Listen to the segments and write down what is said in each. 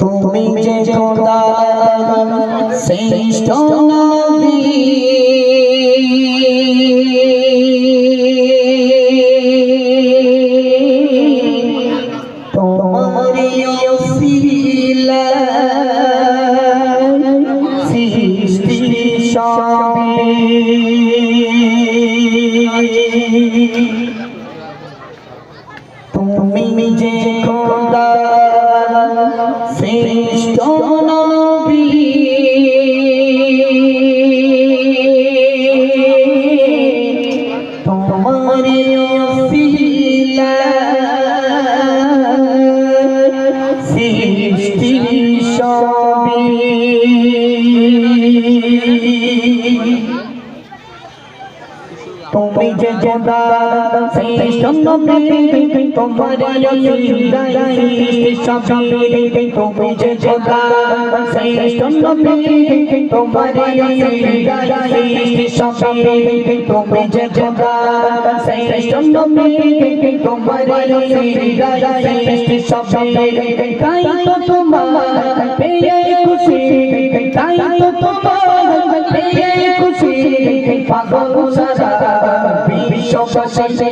তুমি যে খোদা শ্রেষ্ঠ নবী তোমারি ওসিলা সৃষ্টি তুমি যে তাই তো তোমার পেয়ে খুশি তাই তো তোমার পেয়ে খুশি পাগল সারা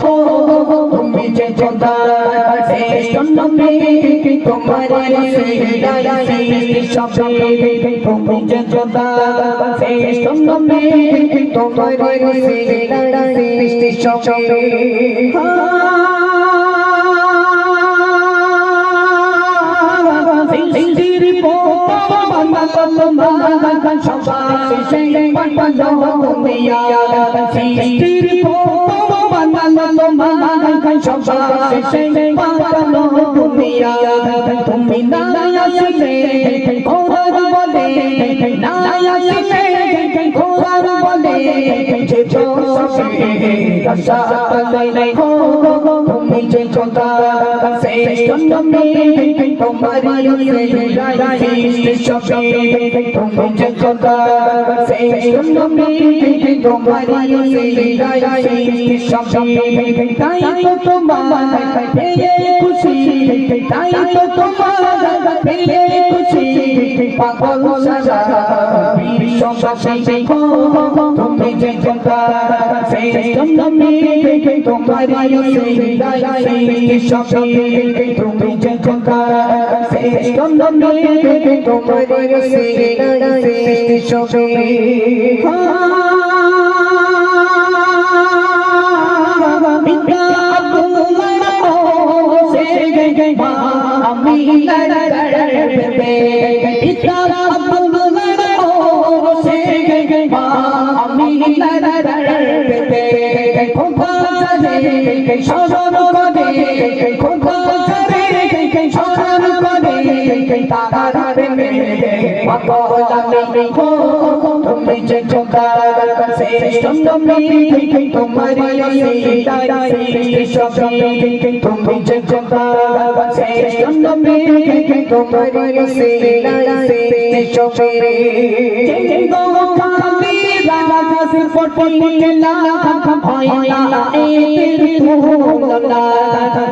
গো তুমি যে নবী তোমার তুমি যে নবী তোমার সবাই সেই বান্দা দিয়া সিন্দির পোপা বান্দা সবাই সেই বান্দা দিয়া তুমি না আসলে কোরআন বলে না আসলে কোরআন বলে যে তাই তো তোমার খুশি তাই তো তোমার খুশি পাগল সারা বিশ্ববাসী তুমি যে তোমার তুমি যে তোমার সৃষ্টি সবে তোমার আমি پیارا بلبل مرحو سے گئی گئی ماں امین در در پہ دے گئی کھنکا چلے گئی شوشوں کو دے گئی کھنکا چلے گئی شوشوں کو دے گئی تارا دے گئی তুমি যে তুমি যে তোমার রাজা সে ফটকে লাগা ভয়লা এ তুলা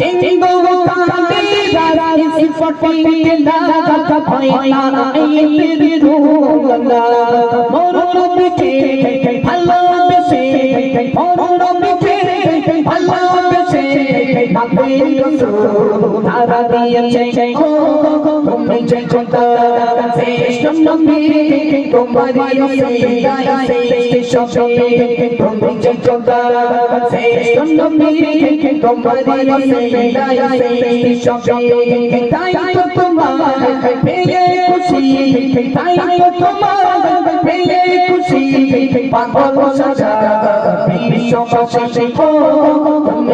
চিঙ্গো কামি রাজা সে ফটকে লাগা ভয়লা এ তুলা মোর পিছে ভালোবেসে মোর পিছে ভালোবেসে তারা দিয়েছে গো তুমি খোদা শ্রেষ্ঠ নবী তোমার সৃষ্টি সবে তুমি খোদা শ্রেষ্ঠ নবী তোমার সৃষ্টি সবে তাই তো তোমার পেয়ে খুশি তাই তো তোমার পেয়ে খুশি পাগল সাজা বিশ্ববাসী গো তুমি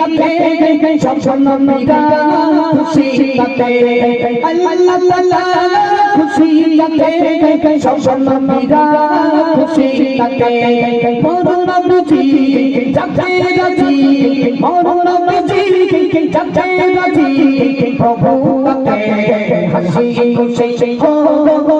নবী সৃষ্টি সবে নবী সৃষ্টি সবে আল্লাহ তাআলা খুশি তাতে সম্পন্ন মিরা মরণ বুঝি যাতে রাজি মরণ বুঝি যাতে রাজি প্রভু তাতে হাসি খুশি হো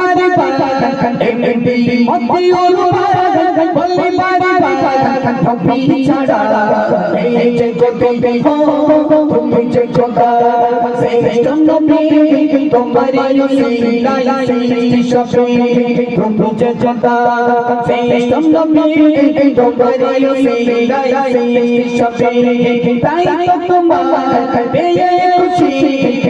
বারে এমনি মতি অনুবাদ বলে বারে তুমি ছাড়া এই যে জগতে হো তুমি যে জগা শ্রেষ্ঠ নবী তোমার সিলাই সৃষ্টি সবে তুমি যে জগা শ্রেষ্ঠ নবী তোমার সিলাই সৃষ্টি সবে তাই তো তোমার পেয়ে খুশি